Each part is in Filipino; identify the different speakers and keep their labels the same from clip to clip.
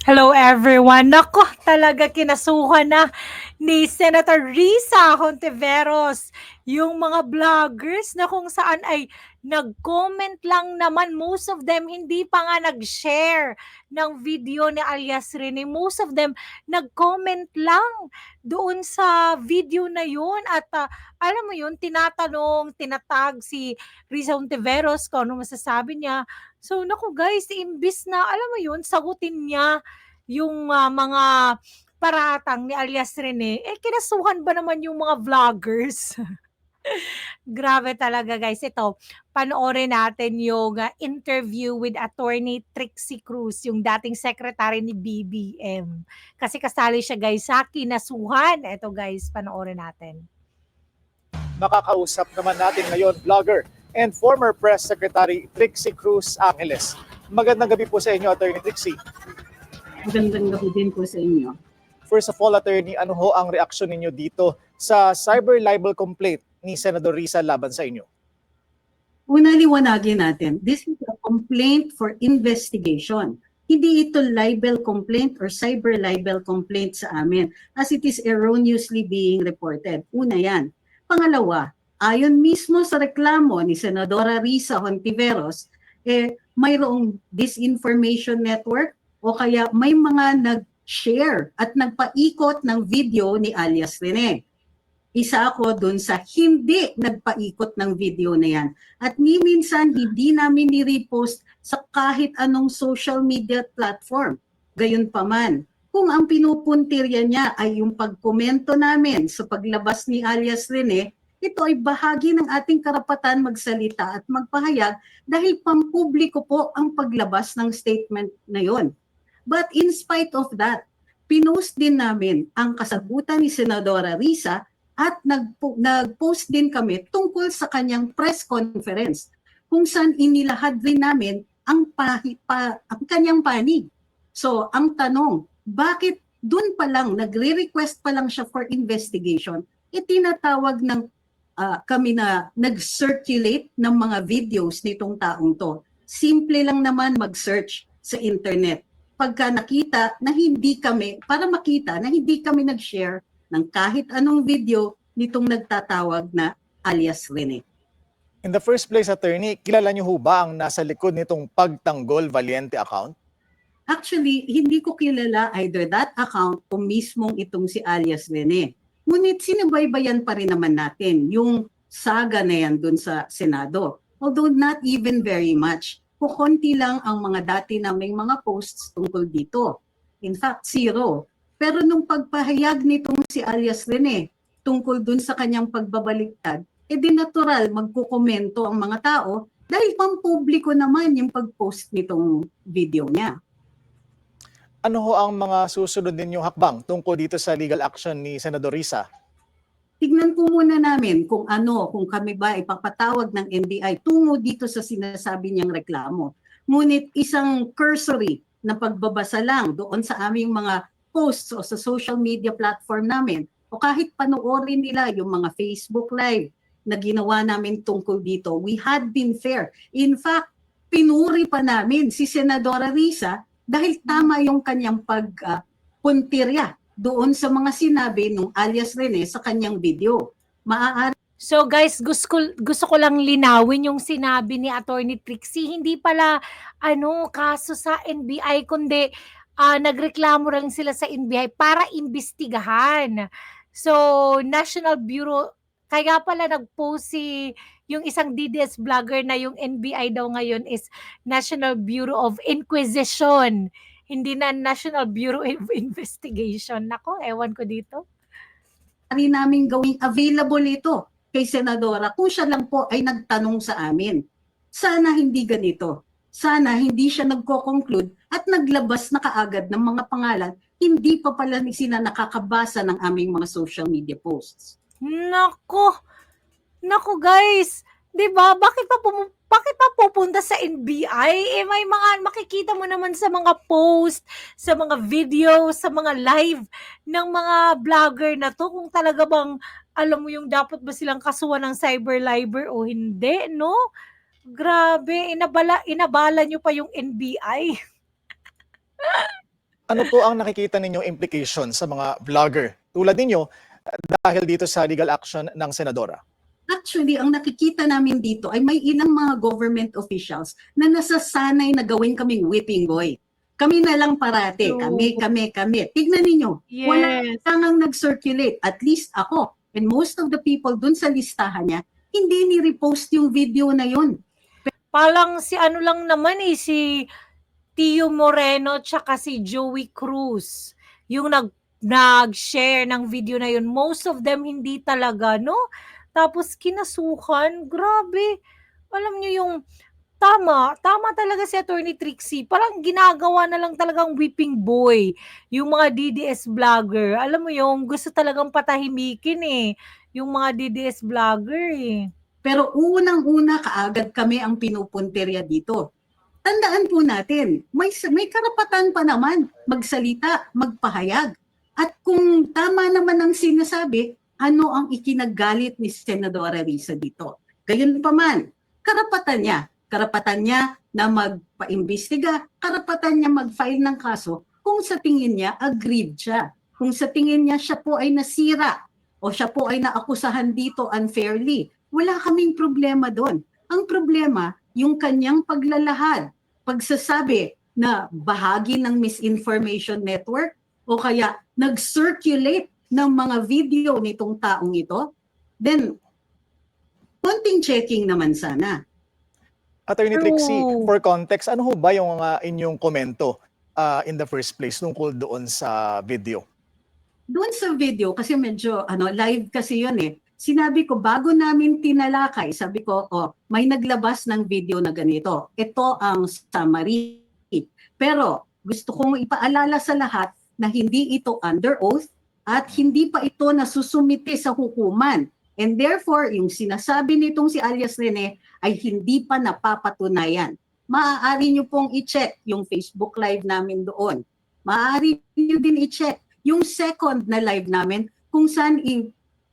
Speaker 1: Hello everyone. Nako, talaga kinasuhan na ni Senator Risa Hontiveros yung mga vloggers na kung saan ay nag-comment lang naman. Most of them hindi pa nga nag-share ng video ni alias Rene. Most of them nag-comment lang doon sa video na yun. At ah, alam mo yun, tinatanong, tinatag si Risa Hontiveros kung ano masasabi niya. So, naku guys, imbis na, alam mo yun, sagutin niya yung ah, mga paratang ni alias Rene, eh kinasuhan ba naman yung mga vloggers? Grabe talaga guys. Ito, panoorin natin yung ah, interview with attorney Trixie Cruz, yung dating secretary ni BBM. Kasi kasali siya guys sa kinasuhan. Ito guys, panoorin natin.
Speaker 2: Makakausap naman natin ngayon vlogger and former press secretary Trixie Cruz Angeles. Magandang gabi po sa inyo, Attorney Trixie.
Speaker 3: Magandang gabi din po sa inyo.
Speaker 2: First of all, Attorney, ano ho ang reaksyon ninyo dito sa cyber libel complaint ni Senador Risa laban sa inyo?
Speaker 3: Una liwanagin natin, this is a complaint for investigation. Hindi ito libel complaint or cyber libel complaint sa amin as it is erroneously being reported. Una yan. Pangalawa, ayon mismo sa reklamo ni Senadora Risa Hontiveros, eh, mayroong disinformation network o kaya may mga nag-share at nagpaikot ng video ni alias Rene. Isa ako dun sa hindi nagpaikot ng video na yan. At ni minsan hindi namin ni-repost sa kahit anong social media platform. Gayunpaman, kung ang pinupuntirya niya ay yung pagkomento namin sa paglabas ni alias Rene, ito ay bahagi ng ating karapatan magsalita at magpahayag dahil pampubliko po ang paglabas ng statement na yon. But in spite of that, pinost din namin ang kasagutan ni Senadora Risa at nagpo- nag-post din kami tungkol sa kanyang press conference kung saan inilahad rin namin ang, pahi, pa, ang kanyang panig. So, ang tanong, bakit dun pa lang, nagre-request pa lang siya for investigation, itinatawag ng ah, kami na nag-circulate ng mga videos nitong taong to. Simple lang naman mag-search sa internet. Pagka nakita na hindi kami, para makita na hindi kami nag-share ng kahit anong video nitong nagtatawag na alias Rene.
Speaker 2: In the first place, Attorney, kilala niyo ho ba ang nasa likod nitong Pagtanggol Valiente account?
Speaker 3: Actually, hindi ko kilala either that account o mismong itong si alias Rene. Ngunit sinubaybayan pa rin naman natin yung saga na yan dun sa Senado. Although not even very much. Kukunti lang ang mga dati naming mga posts tungkol dito. In fact, zero. Pero nung pagpahayag nitong si alias Rene tungkol dun sa kanyang pagbabaliktad, eh di natural magkukomento ang mga tao dahil pampubliko naman yung pag-post nitong video niya.
Speaker 2: Ano ho ang mga susunod ninyong hakbang tungkol dito sa legal action ni Senador Risa?
Speaker 3: Tignan po muna namin kung ano, kung kami ba ipapatawag ng NBI tungo dito sa sinasabi niyang reklamo. Ngunit isang cursory na pagbabasa lang doon sa aming mga posts o sa social media platform namin o kahit panoorin nila yung mga Facebook Live na ginawa namin tungkol dito, we had been fair. In fact, pinuri pa namin si Senadora Risa dahil tama yung kanyang pagpuntirya doon sa mga sinabi nung alias Rene sa kanyang video. Maaari
Speaker 1: So guys, gusto ko, gusto ko lang linawin yung sinabi ni Attorney Trixie. Hindi pala ano kaso sa NBI kundi ah, nagreklamo lang sila sa NBI para imbestigahan. So National Bureau kaya pala nag-post si yung isang DDS vlogger na yung NBI daw ngayon is National Bureau of Inquisition. Hindi na National Bureau of Investigation. Nako, ewan ko dito.
Speaker 3: namin gawing available ito kay Senadora kung siya lang po ay nagtanong sa amin. Sana hindi ganito. Sana hindi siya nagko-conclude at naglabas na kaagad ng mga pangalan, hindi pa pala ni sila nakakabasa ng aming mga social media posts.
Speaker 1: Nako. Nako guys, 'di ba? Bakit pa pumu- bakit pa pupunta sa NBI? Eh may mga makikita mo naman sa mga post, sa mga video, sa mga live ng mga vlogger na to kung talaga bang alam mo yung dapat ba silang kasuhan ng cyber libel o hindi, no? Grabe, inabala inabala nyo pa yung NBI.
Speaker 2: Ano po ang nakikita ninyong implication sa mga vlogger tulad ninyo dahil dito sa legal action ng senadora?
Speaker 3: Actually, ang nakikita namin dito ay may ilang mga government officials na nasasanay na gawin kaming whipping boy. Kami na lang parate,
Speaker 1: True.
Speaker 3: kami, kami, kami. Tignan ninyo, wala
Speaker 1: Yes.
Speaker 3: tangang nag-circulate, at least ako, and most of the people dun sa listahan niya, hindi ni-repost yung video na yun.
Speaker 1: Palang si ano lang naman eh, si Tio Moreno tsaka si Joey Cruz. Yung nag nag-share ng video na yun. Most of them hindi talaga, no? Tapos kinasukan, grabe. Alam niyo yung tama, tama talaga si Attorney Trixie. Parang ginagawa na lang talagang whipping boy yung mga DDS vlogger. Alam mo yung gusto talagang patahimikin eh. Yung mga DDS vlogger eh.
Speaker 3: Pero unang-una kaagad kami ang pinupunterya dito. Tandaan po natin, may, may karapatan pa naman magsalita, magpahayag. At kung tama naman ang sinasabi, ano ang ikinagalit ni Senadora Risa dito? Gayon pa man, karapatan niya. Karapatan niya na magpaimbestiga, karapatan niya mag-file ng kaso kung sa tingin niya agreed siya. Kung sa tingin niya siya po ay nasira o siya po ay naakusahan dito unfairly wala kaming problema doon. Ang problema, yung kanyang paglalahad, pagsasabi na bahagi ng misinformation network o kaya nag-circulate ng mga video nitong taong ito, then konting checking naman sana.
Speaker 2: Attorney
Speaker 1: True.
Speaker 2: Trixie, for context, ano ho ba yung uh, inyong komento uh, in the first place tungkol doon sa video?
Speaker 3: Doon sa video, kasi medyo ano, live kasi yun eh, sinabi ko, bago namin tinalakay, sabi ko, oh, may naglabas ng video na ganito. Ito ang summary. Pero gusto kong ipaalala sa lahat na hindi ito under oath at hindi pa ito nasusumite sa hukuman. And therefore, yung sinasabi nitong si alias Rene ay hindi pa napapatunayan. Maaari nyo pong i-check yung Facebook live namin doon. Maaari nyo din i-check yung second na live namin kung saan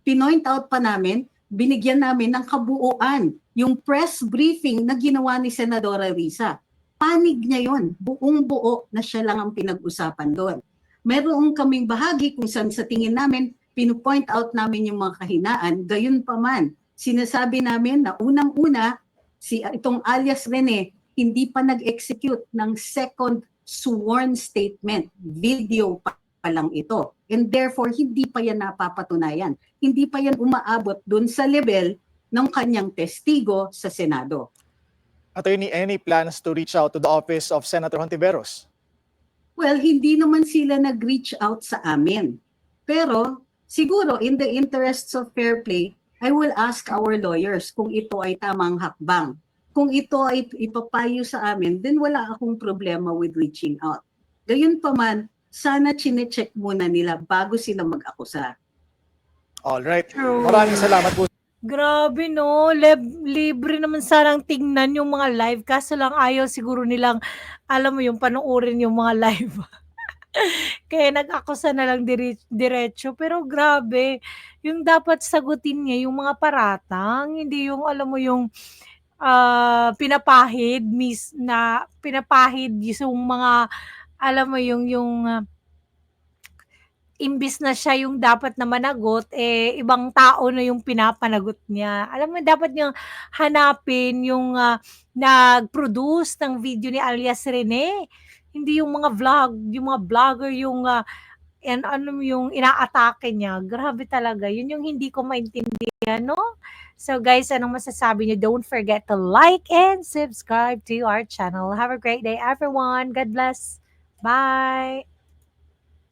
Speaker 3: pinoint out pa namin, binigyan namin ng kabuuan yung press briefing na ginawa ni Senadora Risa. Panig niya yon, buong buo na siya lang ang pinag-usapan doon. Meron kaming bahagi kung saan sa tingin namin, pinupoint out namin yung mga kahinaan, gayon pa man. Sinasabi namin na unang-una, si itong alias Rene, hindi pa nag-execute ng second sworn statement, video pa, pa lang ito. And therefore, hindi pa yan napapatunayan. Hindi pa yan umaabot dun sa level ng kanyang testigo sa Senado.
Speaker 2: Attorney, any plans to reach out to the office of Senator Hontiveros?
Speaker 3: Well, hindi naman sila nag-reach out sa amin. Pero siguro in the interests of fair play, I will ask our lawyers kung ito ay tamang hakbang. Kung ito ay ipapayo sa amin, then wala akong problema with reaching out. Gayun pa man, sana chinecheck muna nila bago sila mag-akusa.
Speaker 2: All right. Maraming salamat po
Speaker 1: Grabe no, Leb- libre naman sanang tingnan yung mga live. Kaso lang ayaw siguro nilang alam mo yung panoorin yung mga live. Kaya nag-akusa na lang diri- diretso. Pero grabe, yung dapat sagutin niya yung mga paratang, hindi yung alam mo yung ah, pinapahid mis na pinapahid yung mga alam mo yung yung ah, imbis na siya yung dapat na managot, eh, ibang tao na yung pinapanagot niya. Alam mo, dapat niyang hanapin yung ah, nag-produce ng video ni alias Rene. Hindi yung mga vlog, yung mga vlogger yung ah, and ano yung inaatake niya. Grabe talaga. Yun yung hindi ko maintindihan, no? So guys, anong masasabi niyo? Don't forget to like and subscribe to our channel. Have a great day, everyone. God bless. Bye.